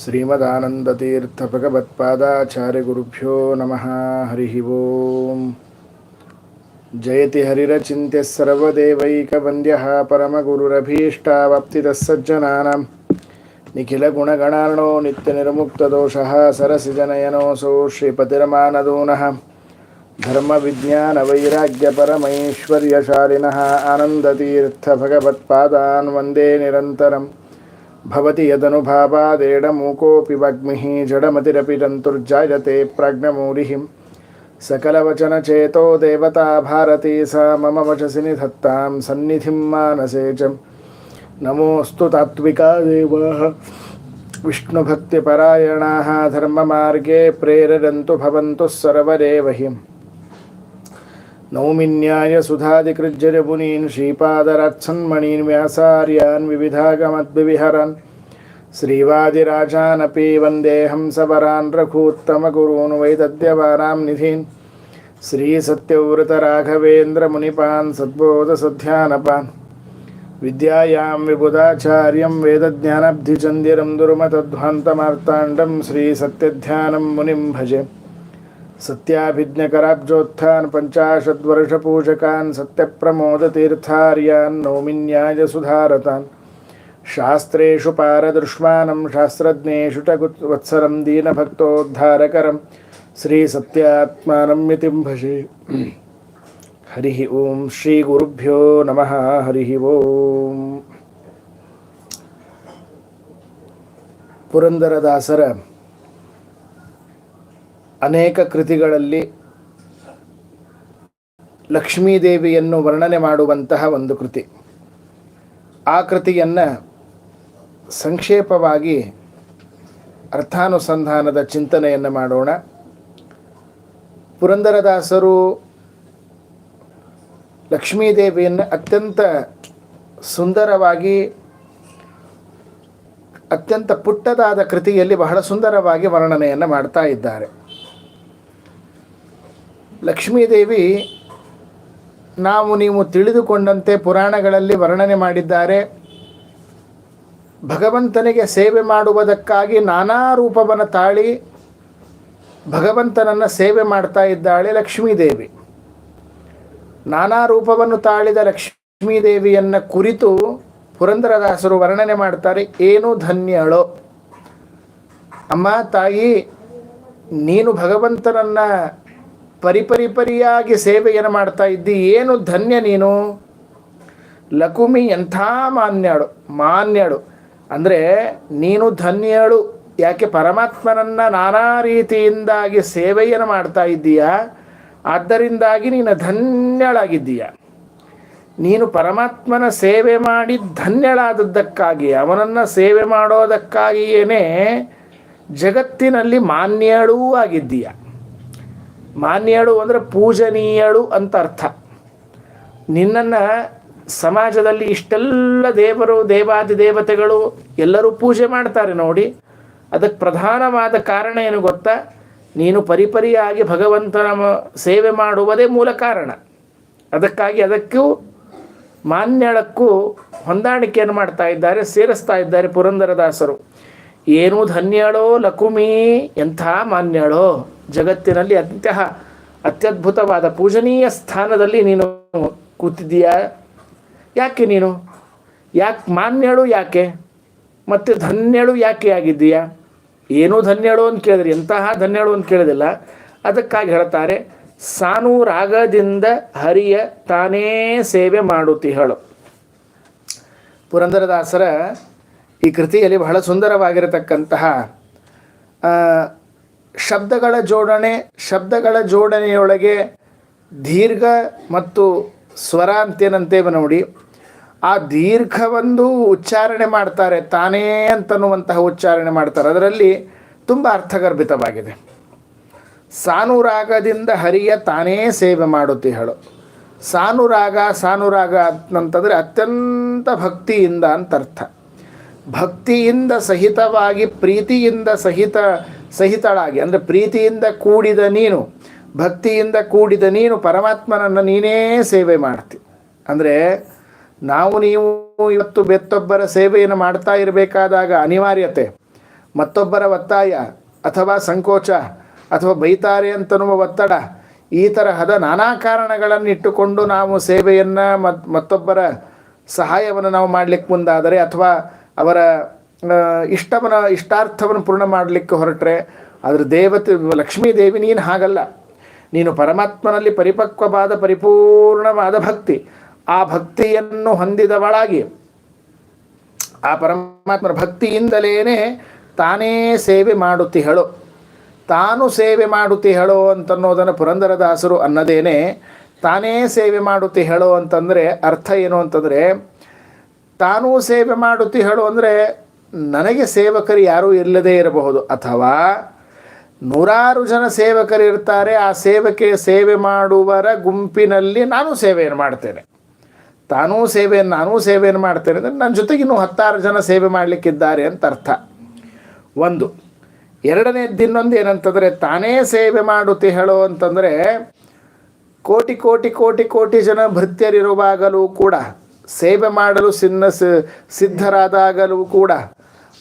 श्रीमदानन्दतीर्थभगवत्पादाचार्यगुरुभ्यो नमः हरिः ओम् जयति हरिरचिन्त्यः सर्वदेवैकवन्द्यः परमगुरुरभीष्टावाप्तितः सज्जनानां निखिलगुणगणार्णो नित्यनिर्मुक्तदोषः सरसिजनयनोऽसौ श्रीपतिरमानदूनः धर्मविज्ञानवैराग्यपरमैश्वर्यशालिनः आनन्दतीर्थभगवत्पादान् वन्दे निरन्तरम् भवति यदनुभावादेडमूकोऽपि वाग्मिः जडमतिरपि तन्तुर्जायते प्राज्ञमूलिः सकलवचनचेतो देवता भारती, सा मम वचसि निधत्तां सन्निधिं मानसे च। नमोऽस्तु तात्विका देवाः। विष्णुभक्तिपरायणाः धर्ममार्गे प्रेरयन्तु, भवन्तु सर्वदेव हि नौमिन्याय सुधादिकृज्जरमुनीन् श्रीपादरात्सन्मणीन् व्यासार्यान् विविधागमद्विविहरन्। श्रीवादिराजानपि वन्देऽहं सवरान् रघूत्तमगुरून् वैदद्यवानां निधीन्। श्रीसत्यव्रतराघवेन्द्रमुनिपान् सद्बोधसध्यानपान्। विद्यायां विबुधाचार्यं वेदज्ञानब्धिचन्दिरं दुर्मतध्वान्तमार्ताण्डं श्रीसत्यध्यानं मुनिं भजे। सत्याभिज्ञकराब्जोत्थान् पञ्चाशद्वर्षपूजकान् सत्यप्रमोदतीर्थार्यान् नौमिन्याय सुधारतान् शास्त्रेषु पारदृष्मानं शास्त्रज्ञेषु च गुत्- वत्सरं दीनभक्तोद्धारकरं श्रीसत्यात्मानं यतिं भजे हरिः ॐ श्रीगुरुभ्यो नमः हरिः ಓಂ ಪುರಂದರದಾಸರ ಅನೇಕ ಕೃತಿಗಳಲ್ಲಿ ಲಕ್ಷ್ಮೀದೇವಿಯನ್ನು ವರ್ಣನೆ ಮಾಡುವಂತಹ ಒಂದು ಕೃತಿ. ಆ ಕೃತಿಯನ್ನು ಸಂಕ್ಷೇಪವಾಗಿ ಅರ್ಥಾನುಸಂಧಾನದ ಚಿಂತನೆಯನ್ನು ಮಾಡೋಣ. ಪುರಂದರದಾಸರು ಲಕ್ಷ್ಮೀದೇವಿಯನ್ನು ಅತ್ಯಂತ ಸುಂದರವಾಗಿ, ಅತ್ಯಂತ ಪುಟ್ಟದಾದ ಕೃತಿಯಲ್ಲಿ ಬಹಳ ಸುಂದರವಾಗಿ ವರ್ಣನೆಯನ್ನು ಮಾಡ್ತಾ ಇದ್ದಾರೆ. ಲಕ್ಷ್ಮೀದೇವಿ, ನಾವು ನೀವು ತಿಳಿದುಕೊಂಡಂತೆ ಪುರಾಣಗಳಲ್ಲಿ ವರ್ಣನೆ ಮಾಡಿದ್ದಾರೆ. ಭಗವಂತನಿಗೆ ಸೇವೆ ಮಾಡುವುದಕ್ಕಾಗಿ ನಾನಾ ರೂಪವನ್ನು ತಾಳಿ ಭಗವಂತನನ್ನು ಸೇವೆ ಮಾಡ್ತಾ ಇದ್ದಾಳೆ ಲಕ್ಷ್ಮೀದೇವಿ. ನಾನಾ ರೂಪವನ್ನು ತಾಳಿದ ಲಕ್ಷ್ಮೀದೇವಿಯನ್ನು ಕುರಿತು ಪುರಂದರದಾಸರು ವರ್ಣನೆ ಮಾಡ್ತಾರೆ, ಏನು ಧನ್ಯಳೋ, ಅಮ್ಮ ತಾಯಿ, ನೀನು ಭಗವಂತನನ್ನ ಪರಿಪರಿಪರಿಯಾಗಿ ಸೇವೆಯನ್ನು ಮಾಡ್ತಾ ಇದ್ದಿ, ಏನು ಧನ್ಯ ನೀನು? ಲಕುಮಿ ಎಂಥ ಮಾನ್ಯಾಳು, ಮಾನ್ಯಳು. ಅಂದರೆ ನೀನು ಧನ್ಯಳು, ಯಾಕೆ ಪರಮಾತ್ಮನನ್ನ ನಾನಾ ರೀತಿಯಿಂದಾಗಿ ಸೇವೆಯನ್ನು ಮಾಡ್ತಾ ಇದ್ದೀಯ? ಆದ್ದರಿಂದಾಗಿ ನೀನು ಧನ್ಯಳಾಗಿದ್ದೀಯ? ನೀನು ಪರಮಾತ್ಮನ ಸೇವೆ ಮಾಡಿ ಧನ್ಯಳಾದದ್ದಕ್ಕಾಗಿ, ಅವನನ್ನು ಸೇವೆ ಮಾಡೋದಕ್ಕಾಗಿಯೇ ಜಗತ್ತಿನಲ್ಲಿ ಮಾನ್ಯಳೂ ಆಗಿದ್ದೀಯ? ಮಾನ್ಯಳು ಅಂದರೆ ಪೂಜನೀಯಳು ಅಂತ ಅರ್ಥ. ನಿನ್ನನ್ನು ಸಮಾಜದಲ್ಲಿ ಇಷ್ಟೆಲ್ಲ ದೇವರು, ದೇವಾದಿ ದೇವತೆಗಳು ಎಲ್ಲರೂ ಪೂಜೆ ಮಾಡ್ತಾರೆ ನೋಡಿ. ಅದಕ್ಕೆ ಪ್ರಧಾನವಾದ ಕಾರಣ ಏನು ಗೊತ್ತಾ? ನೀನು ಪರಿಪರಿಯಾಗಿ ಭಗವಂತನ ಸೇವೆ ಮಾಡುವುದೇ ಮೂಲ ಕಾರಣ. ಅದಕ್ಕಾಗಿ ಅದಕ್ಕೂ ಮಾನ್ಯಳಕ್ಕೂ ಹೊಂದಾಣಿಕೆಯನ್ನು ಮಾಡ್ತಾ ಇದ್ದಾರೆ, ಸೇರಿಸ್ತಾ ಇದ್ದಾರೆ ಪುರಂದರದಾಸರು. ಏನು ಧನ್ಯಳೋ ಲಕುಮಿ ಎಂಥ ಮಾನ್ಯಳೋ? ಜಗತ್ತಿನಲ್ಲಿ ಅಂತಹ ಅತ್ಯದ್ಭುತವಾದ ಪೂಜನೀಯ ಸ್ಥಾನದಲ್ಲಿ ನೀನು ಕೂತಿದ್ದೀಯಾ? ಯಾಕೆ ನೀನು? ಯಾಕೆ ಮಾನ್ಯಳು ಯಾಕೆ? ಮತ್ತು ಧನ್ಯಳು ಯಾಕೆ ಆಗಿದ್ದೀಯಾ? ಏನೂ ಧನ್ಯಳು ಅಂತ ಕೇಳಿದ್ರಿ, ಎಂತಹ ಧನ್ಯಳು ಅಂತ ಕೇಳಿದಿಲ್ಲ. ಅದಕ್ಕಾಗಿ ಹೇಳ್ತಾರೆ, ಸಾನು ರಾಗದಿಂದ ಹರಿಯ ತಾನೇ ಸೇವೆ ಮಾಡುತ್ತಿಹಳು ಪುರಂದರದಾಸರ ಈ ಕೃತಿಯಲ್ಲಿ ಬಹಳ ಸುಂದರವಾಗಿರತಕ್ಕಂತಹ ಶಬ್ದಗಳ ಜೋಡಣೆ, ಶಬ್ದಗಳ ಜೋಡಣೆಯೊಳಗೆ ದೀರ್ಘ ಮತ್ತು ಸ್ವರ ಅಂತೇನಂತೇವೆ ನೋಡಿ. ಆ ದೀರ್ಘವೊಂದು ಉಚ್ಚಾರಣೆ ಮಾಡ್ತಾರೆ, ತಾನೇ ಅಂತನ್ನುವಂತಹ ಉಚ್ಚಾರಣೆ ಮಾಡ್ತಾರೆ. ಅದರಲ್ಲಿ ತುಂಬ ಅರ್ಥಗರ್ಭಿತವಾಗಿದೆ. ಸಾನುರಾಗದಿಂದ ಹರಿಯ ತಾನೇ ಸೇವೆ ಮಾಡುತ್ತಿಹಳು ಸಾನುರಾಗ ಸಾನುರಾಗ ಅಂತಂದರೆ ಅತ್ಯಂತ ಭಕ್ತಿಯಿಂದ ಅಂತ ಅರ್ಥ. ಭಕ್ತಿಯಿಂದ ಸಹಿತವಾಗಿ, ಪ್ರೀತಿಯಿಂದ ಸಹಿತ ಸಹಿತಳಾಗಿ, ಅಂದರೆ ಪ್ರೀತಿಯಿಂದ ಕೂಡಿದ ನೀನು, ಭಕ್ತಿಯಿಂದ ಕೂಡಿದ ನೀನು ಪರಮಾತ್ಮನನ್ನು ನೀನೇ ಸೇವೆ ಮಾಡ್ತಿ. ಅಂದರೆ ನಾವು ನೀವು ಇವತ್ತು ಬೆತ್ತೊಬ್ಬರ ಸೇವೆಯನ್ನು ಮಾಡ್ತಾ ಇರಬೇಕಾದಾಗ ಅನಿವಾರ್ಯತೆ, ಮತ್ತೊಬ್ಬರ ಒತ್ತಾಯ ಅಥವಾ ಸಂಕೋಚ ಅಥವಾ ಬೈತಾರೆ ಅಂತನ್ನುವ ಒತ್ತಡ, ಈ ತರಹದ ನಾನಾ ಕಾರಣಗಳನ್ನು ಇಟ್ಟುಕೊಂಡು ನಾವು ಸೇವೆಯನ್ನು ಮತ್ ಮತ್ತೊಬ್ಬರ ಸಹಾಯವನ್ನು ನಾವು ಮಾಡಲಿಕ್ಕೆ ಮುಂದಾದರೆ ಅಥವಾ ಅವರ ಆ, ಇಷ್ಟವನ್ನ ಇಷ್ಟಾರ್ಥವನ್ನು ಪೂರ್ಣ ಮಾಡಲಿಕ್ಕೆ ಹೊರಟ್ರೆ ಅದ್ರ ದೇವತೆ ಲಕ್ಷ್ಮೀ ದೇವಿ ನೀನು ಹಾಗಲ್ಲ. ನೀನು ಪರಮಾತ್ಮನಲ್ಲಿ ಪರಿಪಕ್ವವಾದ ಪರಿಪೂರ್ಣವಾದ ಭಕ್ತಿ. ಆ ಭಕ್ತಿಯನ್ನು ಹೊಂದಿದವಳಾಗಿ. ಆ ಪರಮಾತ್ಮನ ಭಕ್ತಿಯಿಂದಲೇ ತಾನೇ ಸೇವೆ ಮಾಡುತ್ತಿ ಹೇಳು ತಾನು ಸೇವೆ ಮಾಡುತ್ತಿ ಹೇಳು ಅಂತನ್ನೋದನ್ನು ಪುರಂದರದಾಸರು ಅನ್ನದೇನೆ. ತಾನೇ ಸೇವೆ ಮಾಡುತ್ತಿ ಹೇಳು ಅಂತಂದರೆ ಅರ್ಥ ಏನು ಅಂತಂದರೆ ತಾನೂ ಸೇವೆ ಮಾಡುತ್ತಿ ಹೇಳು ಅಂದರೆ ನನಗೆ ಸೇವಕರು ಯಾರೂ ಇಲ್ಲದೇ ಇರಬಹುದು. ಅಥವಾ ನೂರಾರು ಜನ ಸೇವಕರು ಇರ್ತಾರೆ ಆ ಸೇವಕೆ ಸೇವೆ ಮಾಡುವರ ಗುಂಪಿನಲ್ಲಿ ನಾನು ಸೇವೆಯನ್ನು ಮಾಡ್ತೇನೆ. ತಾನೂ ಸೇವೆಯನ್ನು, ನಾನೂ ಸೇವೆಯನ್ನು ಮಾಡ್ತೇನೆ ಅಂದರೆ ನನ್ನ ಜೊತೆಗೆ ಇನ್ನೂ ಹತ್ತಾರು ಜನ ಸೇವೆ ಮಾಡಲಿಕ್ಕಿದ್ದಾರೆ ಅಂತ ಅರ್ಥ. ಒಂದು ಎರಡನೇ ದಿನೊಂದು ಏನಂತಂದರೆ ತಾನೇ ಸೇವೆ ಮಾಡುತ್ತಿಹಳು ಅಂತಂದರೆ ಕೋಟಿ ಕೋಟಿ ಕೋಟಿ ಕೋಟಿ ಜನ ಭೃತ್ಯರಿರುವಾಗಲೂ ಕೂಡ, ಸೇವೆ ಮಾಡಲು ಸಿನ್ನ ಸಿದ್ಧರಾದಾಗಲೂ ಕೂಡ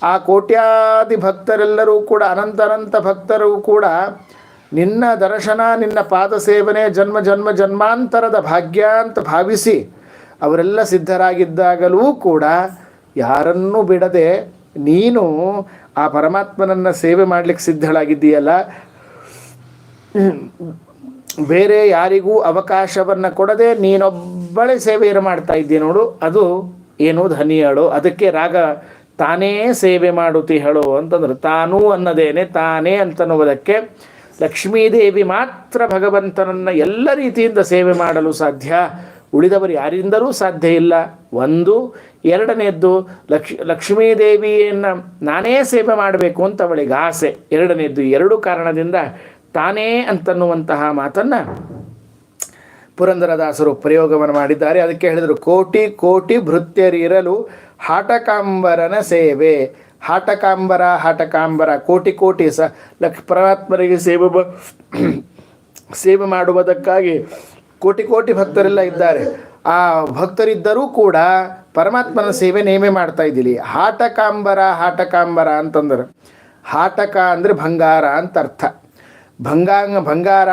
ಆ ಕೋಟ್ಯಾದಿ ಭಕ್ತರೆಲ್ಲರೂ ಕೂಡ, ಅನಂತ ಅನಂತ ಭಕ್ತರು ಕೂಡ ನಿನ್ನ ದರ್ಶನ, ನಿನ್ನ ಪಾದ ಸೇವನೆ, ಜನ್ಮ ಜನ್ಮ, ಜನ್ಮಾಂತರದ ಭಾಗ್ಯ ಅಂತ ಭಾವಿಸಿ ಅವರೆಲ್ಲ ಸಿದ್ಧರಾಗಿದ್ದಾಗಲೂ ಕೂಡ ಯಾರನ್ನೂ ಬಿಡದೆ ನೀನು ಆ ಪರಮಾತ್ಮನನ್ನು ಸೇವೆ ಮಾಡಲಿಕ್ಕೆ ಸಿದ್ಧಳಾಗಿದ್ದೀಯಲ್ಲ? ಬೇರೆ ಯಾರಿಗೂ ಅವಕಾಶವನ್ನು ಕೊಡದೆ ನೀನೊಬ್ಬಳೇ ಸೇವೆಯನ್ನು ಮಾಡ್ತಾ ಇದ್ದೀಯ ನೋಡು. ಅದು ಏನು ಧನಿಯಳು. ಅದಕ್ಕೆ ರಾಗ ತಾನೇ ಸೇವೆ ಮಾಡುತ್ತೀಹಳು ಅಂತಂದ್ರೆ ತಾನೂ ಅನ್ನದೇನೆ ತಾನೇ ಅಂತನ್ನುವುದಕ್ಕೆ ಲಕ್ಷ್ಮೀದೇವಿ ಮಾತ್ರ ಭಗವಂತನನ್ನು ಎಲ್ಲ ರೀತಿಯಿಂದ ಸೇವೆ ಮಾಡಲು ಸಾಧ್ಯ. ಉಳಿದವರು ಯಾರಿಂದಲೂ ಸಾಧ್ಯ ಇಲ್ಲ. ಒಂದು, ಎರಡನೇದ್ದು ಲಕ್ಷ್, ಲಕ್ಷ್ಮೀದೇವಿಯನ್ನು ನಾನೇ ಸೇವೆ ಮಾಡಬೇಕು ಅಂತ ಅವಳಿಗೆ ಆಸೆ. ಎರಡನೇದ್ದು ಎರಡು ಕಾರಣದಿಂದ ತಾನೇ ಅಂತನ್ನುವಂತಹ ಮಾತನ್ನು ಪುರಂದರದಾಸರು ಪ್ರಯೋಗವನ್ನು ಮಾಡಿದ್ದಾರೆ. ಅದಕ್ಕೆ ಹೇಳಿದರು, ಕೋಟಿ ಕೋಟಿ ಭೃತ್ಯರಿರಲು ಹಾಟಕಾಂಬರನ ಸೇವೆ. ಹಾಟಕಾಂಬರ ಹಾಟಕಾಂಬರ, ಕೋಟಿ ಕೋಟಿ ಸ ಲಕ್ಷ ಪರಮಾತ್ಮರಿಗೆ ಸೇವೆ ಬ ಸೇವೆ ಮಾಡುವುದಕ್ಕಾಗಿ ಕೋಟಿ ಕೋಟಿ ಭಕ್ತರೆಲ್ಲ ಇದ್ದಾರೆ. ಆ ಭಕ್ತರಿದ್ದರೂ ಕೂಡ ಪರಮಾತ್ಮನ ಸೇವೆ ನೇಮೆ ಮಾಡ್ತಾ ಇದ್ದೀವಿ ಹಾಟಕಾಂಬರ ಹಾಟಕಾಂಬರ ಅಂತಂದ್ರೆ ಹಾಟಕ ಅಂದರೆ ಬಂಗಾರ ಅಂತ ಅರ್ಥ. ಭಂಗಾಂಗ ಬಂಗಾರ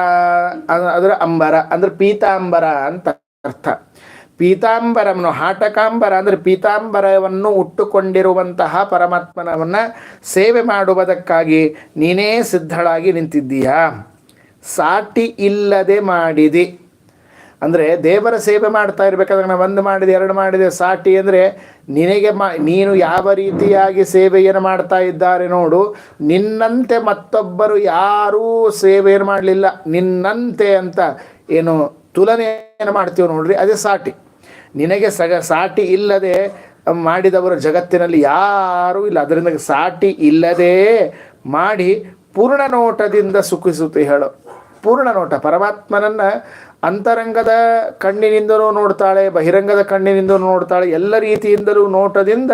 ಅಂದ್ರೆ ಅದರ ಅಂಬರ, ಅಂದ್ರೆ ಪೀತಾಂಬರ ಅಂತ ಅರ್ಥ. ಪೀತಾಂಬರವನ್ನು, ಹಾಟಕಾಂಬರ ಅಂದರೆ ಪೀತಾಂಬರವನ್ನು ಉಟ್ಟುಕೊಂಡಿರುವಂತಹ ಪರಮಾತ್ಮನವನ್ನು ಸೇವೆ ಮಾಡುವುದಕ್ಕಾಗಿ ನೀನೇ ಸಿದ್ಧಳಾಗಿ ನಿಂತಿದ್ದೀಯಾ? ಸಾಟಿ ಇಲ್ಲದೆ ಮಾಡಿದಿ. ಅಂದರೆ ದೇವರ ಸೇವೆ ಮಾಡ್ತಾ ಇರಬೇಕಾದ್ರೆ ನಾನು ಒಂದು ಮಾಡಿದೆ, ಎರಡು ಮಾಡಿದೆ, ಸಾಟಿ ಅಂದರೆ ನಿನಗೆ ಮಾ, ನೀನು ಯಾವ ರೀತಿಯಾಗಿ ಸೇವೆಯನ್ನು ಮಾಡ್ತಾ ಇದ್ದಾರೆ ನೋಡು, ನಿನ್ನಂತೆ ಮತ್ತೊಬ್ಬರು ಯಾರೂ ಸೇವೆಯನ್ನು ಮಾಡಲಿಲ್ಲ, ನಿನ್ನಂತೆ ಅಂತ ಏನು ತುಲನೆಯನ್ನು ಮಾಡ್ತೀವಿ ನೋಡ್ರಿ, ಅದೇ ಸಾಟಿ. ನಿನಗೆ ಸಗ ಸಾಟಿ ಇಲ್ಲದೆ ಮಾಡಿದವರು ಜಗತ್ತಿನಲ್ಲಿ ಯಾರೂ ಇಲ್ಲ. ಅದರಿಂದ ಸಾಟಿ ಇಲ್ಲದೆ ಮಾಡಿ ಪೂರ್ಣ ನೋಟದಿಂದ ಸುಖಿಸುತ್ತೆ ಹೇಳು. ಪೂರ್ಣ ನೋಟ. ಪರಮಾತ್ಮನನ್ನು ಅಂತರಂಗದ ಕಣ್ಣಿನಿಂದಲೂ ನೋಡ್ತಾಳೆ, ಬಹಿರಂಗದ ಕಣ್ಣಿನಿಂದಲೂ ನೋಡ್ತಾಳೆ, ಎಲ್ಲ ರೀತಿಯಿಂದಲೂ ನೋಟದಿಂದ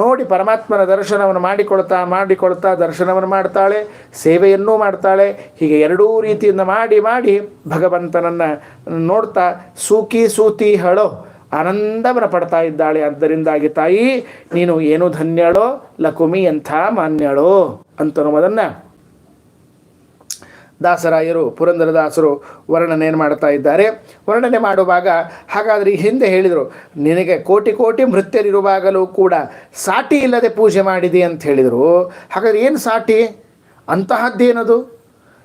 ನೋಡಿ ಪರಮಾತ್ಮನ ದರ್ಶನವನ್ನು ಮಾಡಿಕೊಳ್ತಾ ಮಾಡಿಕೊಳ್ತಾ ದರ್ಶನವನ್ನು ಮಾಡ್ತಾಳೆ, ಸೇವೆಯನ್ನೂ ಮಾಡ್ತಾಳೆ, ಹೀಗೆ ಎರಡೂ ರೀತಿಯಿಂದ ಮಾಡಿ ಮಾಡಿ ಭಗವಂತನನ್ನು ನೋಡ್ತಾ ಸೂಕಿ ಸೂತಿ ಹಳೋ. ಆನಂದವನ್ನು ಪಡ್ತಾ ಇದ್ದಾಳೆ. ಆದ್ದರಿಂದಾಗಿ ತಾಯಿ, ನೀನು ಏನು ಧನ್ಯಳೋ, ಲಕುಮಿ ಎಂಥ ಮಾನ್ಯಳೋ ಅಂತನ್ನುವುದನ್ನು ದಾಸರಾಯರು, ಪುರಂದರದಾಸರು ವರ್ಣನೆಯನ್ನು ಮಾಡ್ತಾ ಇದ್ದಾರೆ. ವರ್ಣನೆ ಮಾಡುವಾಗ ಹಾಗಾದರೆ ಹಿಂದೆ ಹೇಳಿದರು, ನಿನಗೆ ಕೋಟಿ ಕೋಟಿ ಮೃತ್ಯರಿರುವಾಗಲೂ ಕೂಡ ಸಾಟಿ ಇಲ್ಲದೆ ಪೂಜೆ ಮಾಡಿದಿ ಅಂತ ಹೇಳಿದರು. ಹಾಗಾದ್ರೆ ಏನು ಸಾಟಿ? ಅಂತಹದ್ದೇನದು?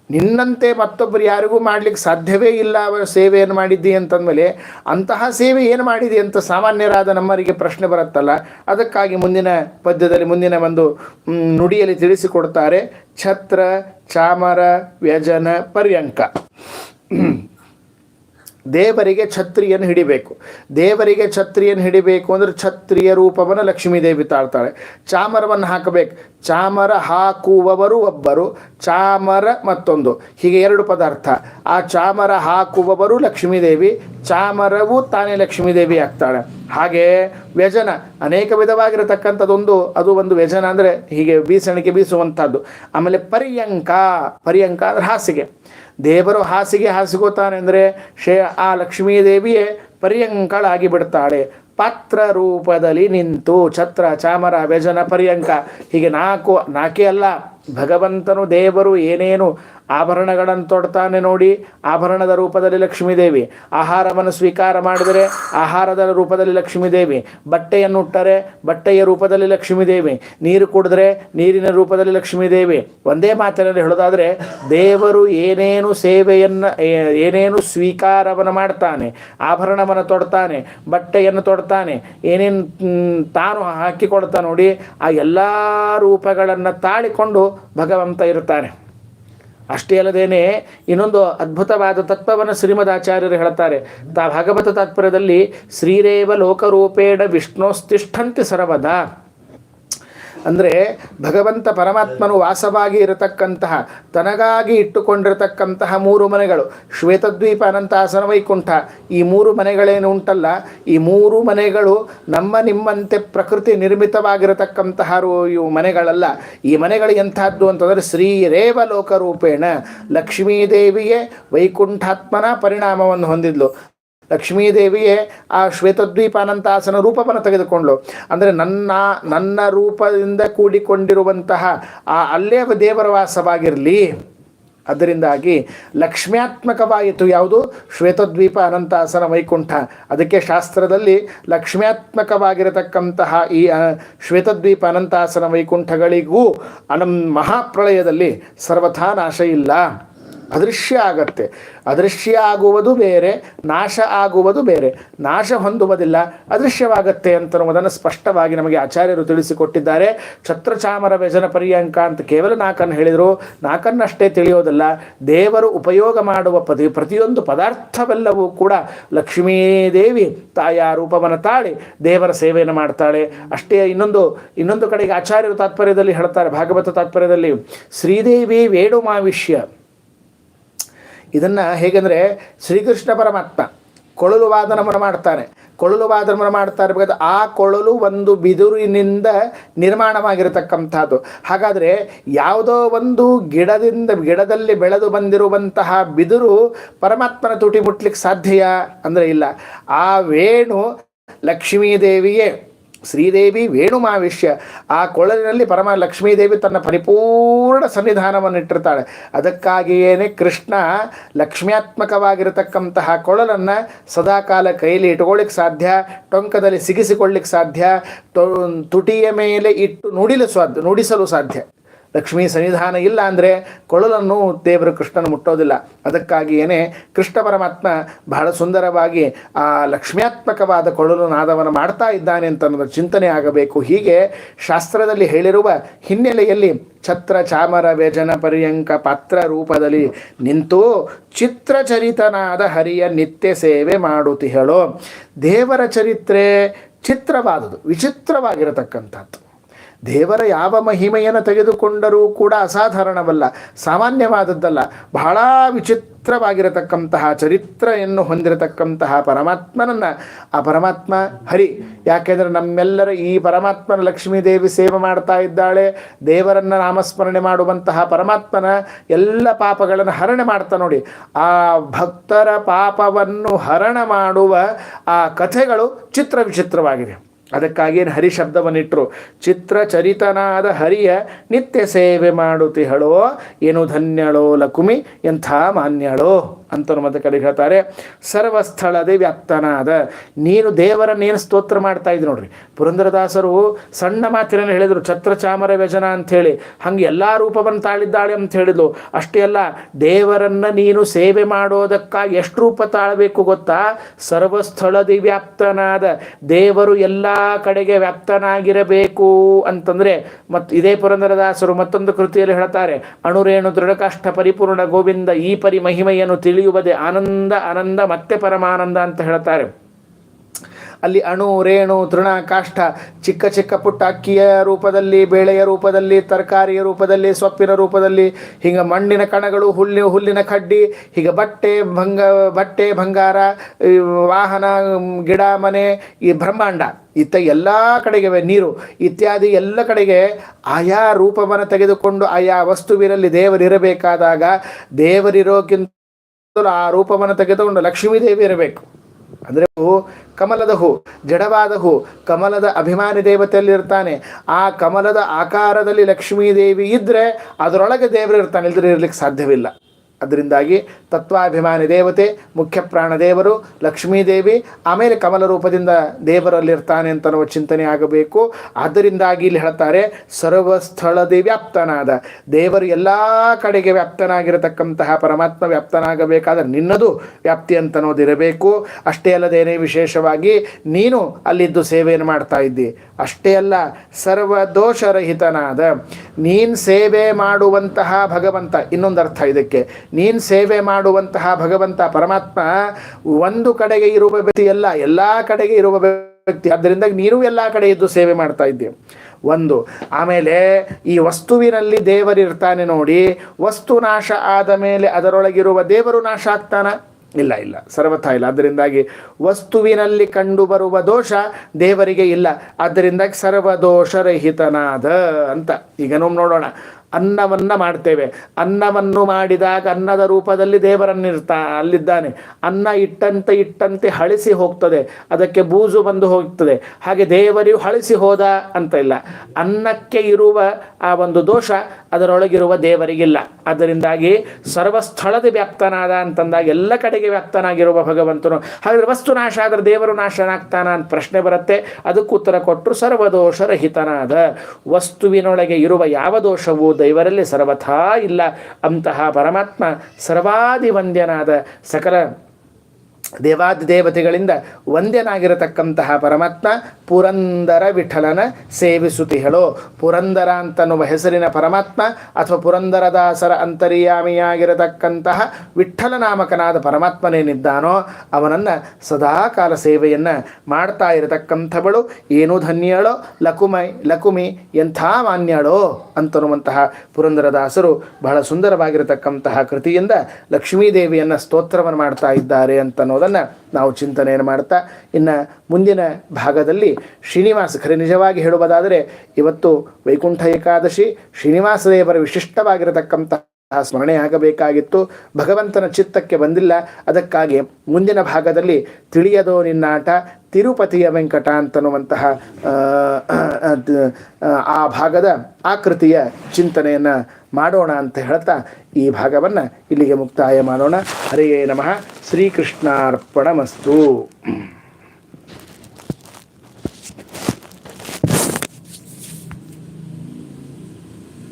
ನಿನ್ನಂತೆ ಮತ್ತೊಬ್ಬರು ಯಾರಿಗೂ ಮಾಡಲಿಕ್ಕೆ ಸಾಧ್ಯವೇ ಇಲ್ಲ, ಅವರ ಸೇವೆಯನ್ನು ಮಾಡಿದ್ದಿ ಅಂತಂದಮೇಲೆ ಅಂತಹ ಸೇವೆ ಏನು ಮಾಡಿದಿ ಅಂತ ಸಾಮಾನ್ಯರಾದ ನಮ್ಮರಿಗೆ ಪ್ರಶ್ನೆ ಬರುತ್ತಲ್ಲ, ಅದಕ್ಕಾಗಿ ಮುಂದಿನ ಪದ್ಯದಲ್ಲಿ ಮುಂದಿನ ಒಂದು ನುಡಿಯಲ್ಲಿ ತಿಳಿಸಿಕೊಡ್ತಾರೆ, ಛತ್ರ ಚಾಮರ ವ್ಯಜನ ಪರ್ಯಂಕ. ದೇವರಿಗೆ ಛತ್ರಿಯನ್ನು ಹಿಡಿಬೇಕು. ದೇವರಿಗೆ ಛತ್ರಿಯನ್ನು ಹಿಡಿಬೇಕು ಅಂದರೆ ಛತ್ರಿಯ ರೂಪವನ್ನು ಲಕ್ಷ್ಮೀದೇವಿ ತಾಳ್ತಾಳೆ. ಚಾಮರವನ್ನು ಹಾಕಬೇಕು. ಚಾಮರ ಹಾಕುವವರು ಒಬ್ಬರು, ಚಾಮರ ಮತ್ತೊಂದು. ಹೀಗೆ ಎರಡು ಪದಾರ್ಥ. ಆ ಚಾಮರ ಹಾಕುವವರು ಲಕ್ಷ್ಮೀದೇವಿ, ಚಾಮರವು ತಾನೇ ಲಕ್ಷ್ಮೀದೇವಿ ಆಗ್ತಾಳೆ. ಹಾಗೆ ವ್ಯಜನ, ಅನೇಕ ವಿಧವಾಗಿರತಕ್ಕಂಥದ್ದೊಂದು, ಅದು ಒಂದು ವ್ಯಜನ ಅಂದರೆ ಹೀಗೆ ಬೀಸಣಿಗೆ ಬೀಸುವಂಥದ್ದು. ಆಮೇಲೆ ಪರ್ಯಂಕ ಪರ್ಯಂಕ ಅಂದರೆ ಹಾಸಿಗೆ. ದೇವರು ಹಾಸಿಗೆ ಹಾಸಿಗೋತಾನೆ ಅಂದರೆ ಶೇ ಆ ಲಕ್ಷ್ಮೀದೇವಿಯೇ ಪರ್ಯಂಕಳಾಗಿ ಬಿಡ್ತಾಳೆ ಪಾತ್ರ ರೂಪದಲ್ಲಿ ನಿಂತು ಛತ್ರ ಚಾಮರ ವ್ಯಜನ ಪರ್ಯಂಕ. ಹೀಗೆ ನಾಲ್ಕು, ನಾಲ್ಕೇ ಅಲ್ಲ, ಭಗವಂತನು ದೇವರು ಏನೇನು ಆಭರಣಗಳನ್ನು ತೊಡ್ತಾನೆ ನೋಡಿ ಆಭರಣದ ರೂಪದಲ್ಲಿ ಲಕ್ಷ್ಮೀದೇವಿ. ಆಹಾರವನ್ನು ಸ್ವೀಕಾರ ಮಾಡಿದರೆ ಆಹಾರದ ರೂಪದಲ್ಲಿ ಲಕ್ಷ್ಮೀದೇವಿ. ಬಟ್ಟೆಯನ್ನು ಉಟ್ಟರೆ ಬಟ್ಟೆಯ ರೂಪದಲ್ಲಿ ಲಕ್ಷ್ಮೀದೇವಿ. ನೀರು ಕುಡಿದ್ರೆ ನೀರಿನ ರೂಪದಲ್ಲಿ ಲಕ್ಷ್ಮೀದೇವಿ. ಒಂದೇ ಮಾತಿನಲ್ಲಿ ಹೇಳೋದಾದರೆ ದೇವರು ಏನೇನು ಸೇವೆಯನ್ನು ಏನೇನು ಸ್ವೀಕಾರವನ್ನು ಮಾಡ್ತಾನೆ, ಆಭರಣವನ್ನು ತೊಡ್ತಾನೆ, ಬಟ್ಟೆಯನ್ನು ತೊಡ್ತಾನೆ, ಏನೇನು ತಾನು ಹಾಕಿಕೊಡ್ತಾ ನೋಡಿ, ಆ ಎಲ್ಲ ರೂಪಗಳನ್ನು ತಾಳಿಕೊಂಡು ಭಗವಂತ ಇರ್ತಾನೆ ಅಷ್ಟೇ ಅಲ್ಲದೇನೆ ಇನ್ನೊಂದು ಅದ್ಭುತವಾದ ತತ್ವವನ್ನು ಶ್ರೀಮದಾಚಾರ್ಯರು ಹೇಳ್ತಾರೆ ತಾ ಭಾಗವತ ತಾತ್ಪರ್ಯದಲ್ಲಿ ಶ್ರೀರೇವ ಲೋಕರೂಪೇಣ ವಿಷ್ಣೋಸ್ತಿಷ್ಠಂತಿ ಸರ್ವದಾ. ಅಂದರೆ ಭಗವಂತ ಪರಮಾತ್ಮನು ವಾಸವಾಗಿ ಇರತಕ್ಕಂತಹ, ತನಗಾಗಿ ಇಟ್ಟುಕೊಂಡಿರತಕ್ಕಂತಹ ಮೂರು ಮನೆಗಳು, ಶ್ವೇತದ್ವೀಪ, ಅನಂತಾಸನ, ವೈಕುಂಠ. ಈ ಮೂರು ಮನೆಗಳೇನು ಉಂಟಲ್ಲ, ಈ ಮೂರು ಮನೆಗಳು ನಮ್ಮ ನಿಮ್ಮಂತೆ ಪ್ರಕೃತಿ ನಿರ್ಮಿತವಾಗಿರತಕ್ಕಂತಹ ಇವು ಮನೆಗಳಲ್ಲ. ಈ ಮನೆಗಳು ಎಂಥದ್ದು ಅಂತಂದರೆ ಶ್ರೀರೇವ ಲೋಕರೂಪೇಣ ಲಕ್ಷ್ಮೀದೇವಿಯೇ ವೈಕುಂಠಾತ್ಮನ ಪರಿಣಾಮವನ್ನು ಹೊಂದಿದ್ಲು. ಲಕ್ಷ್ಮೀದೇವಿಯೇ ಆ ಶ್ವೇತದ್ವೀಪ ಅನಂತಾಸನ ರೂಪವನ್ನು ತೆಗೆದುಕೊಂಡ್ಳು ಅಂದರೆ ನನ್ನ ನನ್ನ ರೂಪದಿಂದ ಕೂಡಿಕೊಂಡಿರುವಂತಹ ಆ ಅಲ್ಲೇ ದೇವರ ವಾಸವಾಗಿರಲಿ, ಅದರಿಂದಾಗಿ ಲಕ್ಷ್ಮ್ಯಾತ್ಮಕವಾಯಿತು ಯಾವುದು? ಶ್ವೇತದ್ವೀಪ ಅನಂತಾಸನ ವೈಕುಂಠ. ಅದಕ್ಕೆ ಶಾಸ್ತ್ರದಲ್ಲಿ ಲಕ್ಷ್ಮ್ಯಾತ್ಮಕವಾಗಿರತಕ್ಕಂತಹ ಈ ಶ್ವೇತದ್ವೀಪ ಅನಂತಾಸನ ವೈಕುಂಠಗಳಿಗೂ ಅನಂ ಮಹಾಪ್ರಳಯದಲ್ಲಿ ಸರ್ವಥಾ ನಾಶ ಇಲ್ಲ ಅದೃಶ್ಯ ಆಗತ್ತೆ. ಅದೃಶ್ಯ ಆಗುವುದು ಬೇರೆ, ನಾಶ ಆಗುವುದು ಬೇರೆ. ನಾಶ ಹೊಂದುವುದಿಲ್ಲ, ಅದೃಶ್ಯವಾಗತ್ತೆ ಅಂತನ್ನುವುದನ್ನು ಸ್ಪಷ್ಟವಾಗಿ ನಮಗೆ ಆಚಾರ್ಯರು ತಿಳಿಸಿಕೊಟ್ಟಿದ್ದಾರೆ. ಛತ್ರಚಾಮರ ವ್ಯಜನ ಪರ್ಯಂಕ ಅಂತ ಕೇವಲ ನಾಲ್ಕನ್ನು ಹೇಳಿದರು. ನಾಲ್ಕನ್ನಷ್ಟೇ ತಿಳಿಯೋದಲ್ಲ. ದೇವರು ಉಪಯೋಗ ಮಾಡುವ ಪದ ಪ್ರತಿಯೊಂದು ಪದಾರ್ಥವೆಲ್ಲವೂ ಕೂಡ ಲಕ್ಷ್ಮೀದೇವಿ ತಾಯ ರೂಪವನ್ನು ತಾಳಿ ದೇವರ ಸೇವೆಯನ್ನು ಮಾಡ್ತಾಳೆ. ಅಷ್ಟೇ ಇನ್ನೊಂದು ಇನ್ನೊಂದು ಕಡೆಗೆ ಆಚಾರ್ಯರು ತಾತ್ಪರ್ಯದಲ್ಲಿ ಹೇಳ್ತಾರೆ, ಭಾಗವತ ತಾತ್ಪರ್ಯದಲ್ಲಿ, ಶ್ರೀದೇವಿ ವೇಣುಮಾವಿಷ್ಯ. ಇದನ್ನು ಹೇಗೆಂದರೆ ಶ್ರೀಕೃಷ್ಣ ಪರಮಾತ್ಮ ಕೊಳಲು ವಾದನವನ್ನು ಮಾಡ್ತಾನೆ. ಕೊಳಲು ವಾದನವನ್ನು ಮಾಡ್ತಾ ಇರಬೇಕಾದ್ರೆ ಆ ಕೊಳಲು ಒಂದು ಬಿದುರಿನಿಂದ ನಿರ್ಮಾಣವಾಗಿರತಕ್ಕಂಥದ್ದು. ಹಾಗಾದರೆ ಯಾವುದೋ ಒಂದು ಗಿಡದಿಂದ ಗಿಡದಲ್ಲಿ ಬೆಳೆದು ಬಂದಿರುವಂತಹ ಬಿದುರು ಪರಮಾತ್ಮನ ತುಟಿ ಮುಟ್ಲಿಕ್ಕೆ ಸಾಧ್ಯ ಅಂದರೆ ಇಲ್ಲ. ಆ ವೇಣು ಲಕ್ಷ್ಮೀದೇವಿಯೇ ಶ್ರೀದೇವಿ ವೇಣುಮಾವಿಷ್ಯ. ಆ ಕೊಳಲಿನಲ್ಲಿ ಪರಮ ಲಕ್ಷ್ಮೀದೇವಿ ತನ್ನ ಪರಿಪೂರ್ಣ ಸನ್ನಿಧಾನವನ್ನು ಇಟ್ಟಿರ್ತಾಳೆ ಅದಕ್ಕಾಗಿಯೇ ಕೃಷ್ಣ ಲಕ್ಷ್ಮ್ಯಾತ್ಮಕವಾಗಿರತಕ್ಕಂತಹ ಕೊಳಲನ್ನು ಸದಾಕಾಲ ಕೈಲಿ ಇಟ್ಕೊಳ್ಳಿಕ್ಕೆ ಸಾಧ್ಯ, ಟೊಂಕದಲ್ಲಿ ಸಿಗಿಸಿಕೊಳ್ಳಿಕ್ಕೆ ಸಾಧ್ಯ ತುಟಿಯ ಮೇಲೆ ಇಟ್ಟು ನುಡಿಲು ಸಾಧ್ಯ ನುಡಿಸಲು ಸಾಧ್ಯ. ಲಕ್ಷ್ಮೀ ಸನ್ನಿಧಾನ ಇಲ್ಲ ಅಂದರೆ ಕೊಳಲನ್ನು ದೇವರು ಕೃಷ್ಣನ ಮುಟ್ಟೋದಿಲ್ಲ. ಅದಕ್ಕಾಗಿಯೇ ಕೃಷ್ಣ ಪರಮಾತ್ಮ ಬಹಳ ಸುಂದರವಾಗಿ ಆ ಲಕ್ಷ್ಮ್ಯಾತ್ಮಕವಾದ ಕೊಳಲು ನಾದವನ್ನು ಮಾಡ್ತಾ ಇದ್ದಾನೆ ಅಂತ ಅನ್ನೋದು ಚಿಂತನೆ ಆಗಬೇಕು. ಹೀಗೆ ಶಾಸ್ತ್ರದಲ್ಲಿ ಹೇಳಿರುವ ಹಿನ್ನೆಲೆಯಲ್ಲಿ ಛತ್ರ ಚಾಮರ ವ್ಯಜನ ಪರ್ಯಂಕ ಪಾತ್ರ ರೂಪದಲ್ಲಿ ನಿಂತು ಚಿತ್ರಚರಿತನಾದ ಹರಿಯ ನಿತ್ಯ ಸೇವೆ ಮಾಡುತ್ತಿ ಹೇಳೋ ದೇವರ ಚರಿತ್ರೆ ಚಿತ್ರವಾದದು ವಿಚಿತ್ರವಾಗಿರತಕ್ಕಂಥದ್ದು. ದೇವರ ಯಾವ ಮಹಿಮೆಯನ್ನು ತೆಗೆದುಕೊಂಡರೂ ಕೂಡ ಅಸಾಧಾರಣವಲ್ಲ, ಸಾಮಾನ್ಯವಾದದ್ದಲ್ಲ. ಬಹಳ ವಿಚಿತ್ರವಾಗಿರತಕ್ಕಂತಹ ಚರಿತ್ರೆಯನ್ನು ಹೊಂದಿರತಕ್ಕಂತಹ ಪರಮಾತ್ಮನನ್ನು ಆ ಪರಮಾತ್ಮ ಹರಿ, ಯಾಕೆಂದರೆ ನಮ್ಮೆಲ್ಲರ ಈ ಪರಮಾತ್ಮನ ಲಕ್ಷ್ಮೀದೇವಿ ಸೇವೆ ಮಾಡ್ತಾ ಇದ್ದಾಳೆ, ದೇವರನ್ನು ನಾಮಸ್ಮರಣೆ ಮಾಡುವಂತಹ ಪರಮಾತ್ಮನ ಎಲ್ಲ ಪಾಪಗಳನ್ನು ಹರಣೆ ಮಾಡ್ತಾ ನೋಡಿ. ಆ ಭಕ್ತರ ಪಾಪವನ್ನು ಹರಣ ಮಾಡುವ ಆ ಕಥೆಗಳು ಚಿತ್ರ ವಿಚಿತ್ರವಾಗಿದೆ. ಅದಕ್ಕಾಗಿ ಹರಿ ಶಬ್ದವನ್ನಿಟ್ಟರು ಚಿತ್ರ ಚರಿತನಾದ ಹರಿಯ ನಿತ್ಯ ಸೇವೆ ಮಾಡುತ್ತಿಹಳೋ ಏನು ಧನ್ಯಳೋ ಲಕುಮಿ ಎಂಥ ಮಾನ್ಯಳೋ? ಅಂತ ಮತ್ತೆ ಕಡೆ ಹೇಳ್ತಾರೆ, ಸರ್ವಸ್ಥಳದೇ ವ್ಯಾಪ್ತನಾದ ನೀನು ದೇವರನ್ನೇನು ಸ್ತೋತ್ರ ಮಾಡ್ತಾ ಇದ್ದಿ ನೋಡ್ರಿ. ಪುರಂದರದಾಸರು ಸಣ್ಣ ಮಾತಿನಲ್ಲಿ ಹೇಳಿದರು, ಛತ್ರ ಚಾಮರ ವ್ಯಜನ ಅಂಥೇಳಿ. ಹಂಗೆ ಎಲ್ಲ ರೂಪವನ್ನು ತಾಳಿದ್ದಾಳೆ ಅಂತ ಹೇಳಿದ್ಲು. ಅಷ್ಟೇ ಅಲ್ಲ, ದೇವರನ್ನು ನೀನು ಸೇವೆ ಮಾಡೋದಕ್ಕಾಗಿ ಎಷ್ಟು ರೂಪ ತಾಳಬೇಕು ಗೊತ್ತಾ? ಸರ್ವಸ್ಥಳದಿ ವ್ಯಾಪ್ತನಾದ ದೇವರು ಎಲ್ಲ ಕಡೆಗೆ ವ್ಯಾಪ್ತನಾಗಿರಬೇಕು ಅಂತಂದರೆ ಮತ್ತು ಇದೇ ಪುರಂದರದಾಸರು ಮತ್ತೊಂದು ಕೃತಿಯಲ್ಲಿ ಹೇಳ್ತಾರೆ, ಅಣುರೇಣು ದೃಢಕಾಷ್ಟ ಪರಿಪೂರ್ಣ ಗೋವಿಂದ ಈ ಪರಿ ಮಹಿಮೆಯನ್ನು ತಿಳಿಯುವುದೇ ಆನಂದ ಆನಂದ ಮತ್ತೆ ಪರಮಾನಂದ ಅಂತ ಹೇಳ್ತಾರೆ. ಅಲ್ಲಿ ಅಣು, ರೇಣು ತೃಣ ಕಾಷ್ಟ ಚಿಕ್ಕ ಚಿಕ್ಕ ಪುಟ್ಟ ಅಕ್ಕಿಯ ರೂಪದಲ್ಲಿ, ಬೇಳೆಯ ರೂಪದಲ್ಲಿ, ತರಕಾರಿಯ ರೂಪದಲ್ಲಿ, ಸೊಪ್ಪಿನ ರೂಪದಲ್ಲಿ, ಹೀಗೆ ಮಣ್ಣಿನ ಕಣಗಳು ಹುಲ್ಲಿ ಹುಲ್ಲಿನ ಕಡ್ಡಿ, ಹೀಗೆ ಬಟ್ಟೆ, ಭಂಗ, ಬಟ್ಟೆ, ಬಂಗಾರ ವಾಹನ, ಗಿಡ, ಮನೆ, ಈ ಬ್ರಹ್ಮಾಂಡ, ಇತ್ತ ಎಲ್ಲ ಕಡೆಗೆ ನೀರು, ಇತ್ಯಾದಿ ಎಲ್ಲ ಕಡೆಗೆ ಆಯಾ ರೂಪವನ್ನು ತೆಗೆದುಕೊಂಡು ಆಯಾ ವಸ್ತುವಿನಲ್ಲಿ ದೇವರಿರಬೇಕಾದಾಗ ದೇವರಿರೋಕ್ಕಿಂತ ಆ ರೂಪವನ್ನು ತೆಗೆದುಕೊಂಡು ಲಕ್ಷ್ಮೀ ದೇವಿ ಇರಬೇಕು. ಅಂದರೆ ಹೂ ಕಮಲದ ಹೂ, ಜಡವಾದ ಹೂ, ಕಮಲದ ಅಭಿಮಾನಿ ದೇವತೆಯಲ್ಲಿರ್ತಾನೆ ಆ ಕಮಲದ ಆಕಾರದಲ್ಲಿ ಲಕ್ಷ್ಮೀದೇವಿ ಇದ್ದರೆ ಅದರೊಳಗೆ ದೇವರು ಇರ್ತಾನೆ ಇಲ್ಲದ್ರೆ ಇರಲಿಕ್ಕೆ ಸಾಧ್ಯವಿಲ್ಲ. ಅದರಿಂದಾಗಿ ತತ್ವಾಭಿಮಾನಿ ದೇವತೆ, ಮುಖ್ಯ ಪ್ರಾಣದೇವರು ಲಕ್ಷ್ಮೀದೇವಿ ಆಮೇಲೆ ಕಮಲ ರೂಪದಿಂದ ದೇವರಲ್ಲಿರ್ತಾನೆ ಅಂತ ನಾವು ಚಿಂತನೆ ಆಗಬೇಕು. ಅದರಿಂದಾಗಿ ಇಲ್ಲಿ ಹೇಳ್ತಾರೆ ಸರ್ವಸ್ಥಳದಿ ವ್ಯಾಪ್ತನಾದ ದೇವರು ಎಲ್ಲ ಕಡೆಗೆ ವ್ಯಾಪ್ತನಾಗಿರತಕ್ಕಂತಹ ಪರಮಾತ್ಮ ವ್ಯಾಪ್ತನಾಗಬೇಕಾದ ನಿನ್ನದು ವ್ಯಾಪ್ತಿ ಅಂತ ಅನ್ನೋದಿರಬೇಕು ಅಷ್ಟೇ ಅಲ್ಲದೇನೆ ವಿಶೇಷವಾಗಿ ನೀನು ಅಲ್ಲಿದ್ದು ಸೇವೆಯನ್ನು ಮಾಡ್ತಾ ಇದ್ದಿ. ಅಷ್ಟೇ ಅಲ್ಲ ಸರ್ವ ದೋಷರಹಿತನಾದ ನೀನು ಸೇವೆ ಮಾಡುವಂತಹ ಭಗವಂತ. ಇನ್ನೊಂದು ಅರ್ಥ ಇದಕ್ಕೆ. ನೀನು ಸೇವೆ ಮಾಡುವಂತಹ ಭಗವಂತ ಪರಮಾತ್ಮ ಒಂದು ಕಡೆಗೆ ಇರುವ ವ್ಯಕ್ತಿ ಎಲ್ಲ ಕಡೆಗೆ ಇರುವ ವ್ಯಕ್ತಿ. ಆದ್ದರಿಂದ ನೀನು ಎಲ್ಲ ಕಡೆ ಇದ್ದು ಸೇವೆ ಮಾಡ್ತಾ ಇದ್ದೆ ಒಂದು, ಆಮೇಲೆ ಈ ವಸ್ತುವಿನಲ್ಲಿ ದೇವರಿರ್ತಾನೆ ನೋಡಿ, ವಸ್ತು ನಾಶ ಆದ ಮೇಲೆ ಅದರೊಳಗಿರುವ ದೇವರು ನಾಶ ಆಗ್ತಾನ? ಇಲ್ಲ ಇಲ್ಲ ಸರ್ವಥ ಇಲ್ಲ. ಅದರಿಂದಾಗಿ ವಸ್ತುವಿನಲ್ಲಿ ಕಂಡುಬರುವ ದೋಷ ದೇವರಿಗೆ ಇಲ್ಲ. ಅದರಿಂದಾಗಿ ಸರ್ವದೋಷರಹಿತನಾದ ಅಂತ. ಈಗ ನೋಡೋಣ. ಅನ್ನವನ್ನು ಮಾಡ್ತೇವೆ. ಅನ್ನವನ್ನು ಮಾಡಿದಾಗ ಅನ್ನದ ರೂಪದಲ್ಲಿ ದೇವರನ್ನಿರ್ತಾ ಅಲ್ಲಿದ್ದಾನೆ. ಅನ್ನ ಇಟ್ಟಂತೆ ಇಟ್ಟಂತೆ ಹಳಿಸಿ ಹೋಗ್ತದೆ. ಅದಕ್ಕೆ ಬೂಜು ಬಂದು ಹೋಗ್ತದೆ. ಹಾಗೆ ದೇವರಿಯು ಹಳಿಸಿ ಹೋದ ಅಂತ ಇಲ್ಲ. ಅನ್ನಕ್ಕೆ ಇರುವ ಆ ಒಂದು ದೋಷ ಅದರೊಳಗಿರುವ ದೇವರಿಗಿಲ್ಲ. ಅದರಿಂದಾಗಿ ಸರ್ವಸ್ಥಳದ ವ್ಯಾಪ್ತನಾದ ಅಂತಂದಾಗ ಎಲ್ಲ ಕಡೆಗೆ ವ್ಯಾಪ್ತನಾಗಿರುವ ಭಗವಂತನು. ಹಾಗಾದರೆ ವಸ್ತು ನಾಶ ಆದರೆ ದೇವರು ನಾಶನಾಗ್ತಾನ ಅಂತ ಪ್ರಶ್ನೆ ಬರುತ್ತೆ. ಅದಕ್ಕೂ ಉತ್ತರ ಕೊಟ್ಟರು ಸರ್ವದೋಷರಹಿತನಾದ. ವಸ್ತುವಿನೊಳಗೆ ಇರುವ ಯಾವ ದೋಷವು ದೈವರಲ್ಲಿ ಸರ್ವಥಾ ಇಲ್ಲ. ಅಂತಹ ಪರಮಾತ್ಮ ಸರ್ವಾದಿವಂದ್ಯನಾದ ಸಕಲ ದೇವಾದಿ ದೇವತೆಗಳಿಂದ ವಂದ್ಯನಾಗಿರತಕ್ಕಂತಹ ಪರಮಾತ್ಮ ಪುರಂದರ ವಿಠಲನ ಸೇವಿಸುತ್ತಿಹಳು. ಪುರಂದರ ಅಂತನ್ನುವ ಹೆಸರಿನ ಪರಮಾತ್ಮ ಅಥವಾ ಪುರಂದರದಾಸರ ಅಂತರ್ಯಾಮಿಯಾಗಿರತಕ್ಕಂತಹ ವಿಠಲ ನಾಮಕನಾದ ಪರಮಾತ್ಮನೇನಿದ್ದಾನೋ ಅವನನ್ನು ಸದಾಕಾಲ ಸೇವೆಯನ್ನು ಮಾಡ್ತಾ ಇರತಕ್ಕಂಥವಳು. ಏನೂ ಧನ್ಯಳೋ? ಲಕುಮೈ, ಲಕುಮಿ, ಎಂಥ ಮಾನ್ಯಳೋ? ಅಂತನ್ನುವಂತಹ ಪುರಂದರದಾಸರು ಬಹಳ ಸುಂದರವಾಗಿರತಕ್ಕಂತಹ ಕೃತಿಯಿಂದ ಲಕ್ಷ್ಮೀದೇವಿಯನ್ನು ಸ್ತೋತ್ರವನ್ನು ಮಾಡ್ತಾ ಇದ್ದಾರೆ ಅಂತನ್ನೋದನ್ನು ನಾವು ಚಿಂತನೆಯನ್ನು ಮಾಡ್ತಾ ಇನ್ನು ಮುಂದಿನ ಭಾಗದಲ್ಲಿ ಶ್ರೀನಿವಾಸ, ಖರೆ ನಿಜವಾಗಿ ಹೇಳುವುದಾದರೆ ಇವತ್ತು ವೈಕುಂಠ ಏಕಾದಶಿ ಶ್ರೀನಿವಾಸ ದೇವರ ವಿಶಿಷ್ಟವಾಗಿರತಕ್ಕಂತಹ ಸ್ಮರಣೆ ಆಗಬೇಕಾಗಿತ್ತು. ಭಗವಂತನ ಚಿತ್ತಕ್ಕೆ ಬಂದಿಲ್ಲ. ಅದಕ್ಕಾಗಿ ಮುಂದಿನ ಭಾಗದಲ್ಲಿ ತಿಳಿಯದೋ ನಿನ್ನಾಟ ತಿರುಪತಿಯ ವೆಂಕಟ ಅಂತನ್ನುವಂತಹ ಆ ಭಾಗದ ಆಕೃತಿಯ ಚಿಂತನೆಯನ್ನು ಮಾಡೋಣ ಅಂತ ಹೇಳ್ತಾ ಈ ಭಾಗವನ್ನು ಇಲ್ಲಿಗೆ ಮುಕ್ತಾಯ ಮಾಡೋಣ. ಹರೆಯೇ ನಮಃ. ಶ್ರೀಕೃಷ್ಣಾರ್ಪಣಮಸ್ತು.